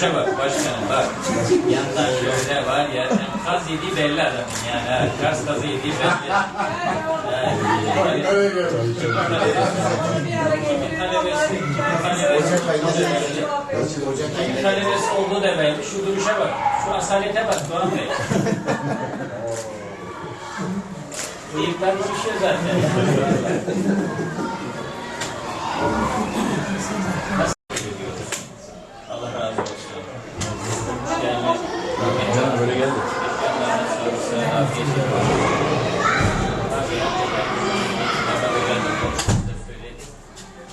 duruşa bak başkanım bak. Yandan şöyle var ya. Kaz yediği belli adamın yani. Ha, Kaz kazı yediği belli. Yani, talebesi, talebesi, talebesi olduğu da belli. Şu duruşa bak. Şu asalete bak Doğan Bey. Bıyıklar konuşuyor zaten. Allah razı olsun. Yani.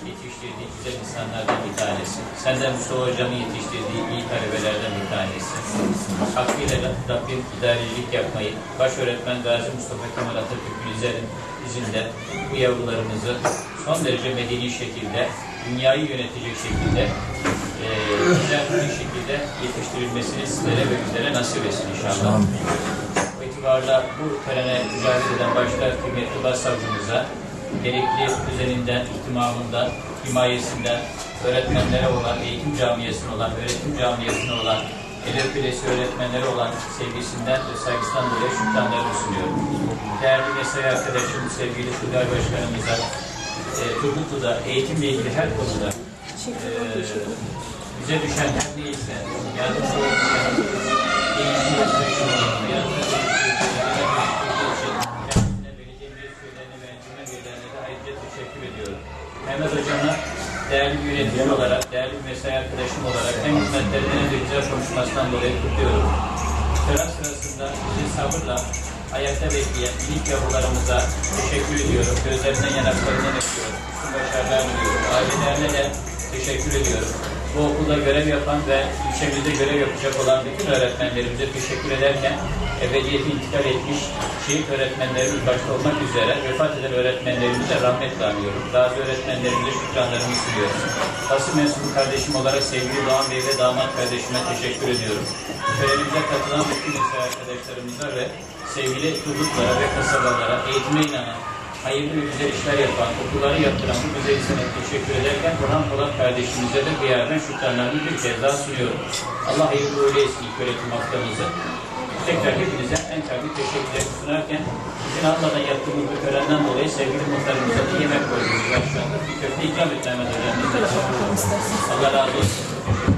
Yetiştirdiği güzel insanlardan bir tanesi. Sen de Mustafa Hocam'ın yetiştirdiği iyi talebelerden bir tanesi. Hakkıyla Rabbim idarecilik yapmayı, baş öğretmen Gazi Mustafa Kemal Atatürk'ün izinde bu yavrularımızı son derece medeni şekilde, dünyayı yönetecek şekilde, eee güzel bir şekilde yetiştirilmesini sizlere ve bizlere nasip etsin inşallah. Bu itibarla bu törene mücadele eden başta kıymetli başsavcımıza gerekli düzeninden, ihtimamından, himayesinden, öğretmenlere olan, eğitim camiasına olan, öğretim camiasına olan, öpülesi öğretmenlere olan sevgisinden ve saygısından dolayı şükranlarımı sunuyorum. Değerli mesai arkadaşım, sevgili Tugay Başkanımıza, e, Turgutlu'da eğitimle ilgili her konuda e, bize düşen her neyse yardımcı olmayan, sürekli olan, yardımcı. Mehmet Hocam'a değerli bir olarak, değerli bir mesai arkadaşım olarak hem hizmetlerinden hem de güzel konuşmasından dolayı kutluyorum. Tören sırasında bizi sabırla ayakta bekleyen minik yavrularımıza teşekkür ediyorum. Gözlerinden yanaklarından öpüyorum. Bütün başarılar diliyorum. Ailelerine de teşekkür ediyorum. Bu okulda görev yapan ve ilçemizde görev yapacak olan bütün öğretmenlerimize teşekkür ederken ebediyete intikal etmiş şehit öğretmenlerimiz başta olmak üzere vefat eden öğretmenlerimize rahmetle anıyorum. Gazi öğretmenlerimize şükranlarımı sunuyorum. Basın mensubu kardeşim olarak sevgili Doğan Bey ve damat kardeşime teşekkür ediyorum. Törenimize katılan bütün mesai arkadaşlarımıza ve sevgili Turgutlara ve kasabalara eğitime inanan, hayırlı ve güzel işler yapan, okulları yaptıran bu güzel insana teşekkür ederken Burhan Polat kardeşimize de bir yerden şükranlarımı bir kez daha sunuyorum. Allah hayırlı uğurlu etsin ilk öğretim haftamızı. Tekrar hepinize en kalbi teşekkürler sunarken izin almadan yaptığımız bu törenden dolayı sevgili muhtarımıza da yemek koyduğumuz var şu anda. Bir köfte ikram etmemiz önemli. Allah razı olsun.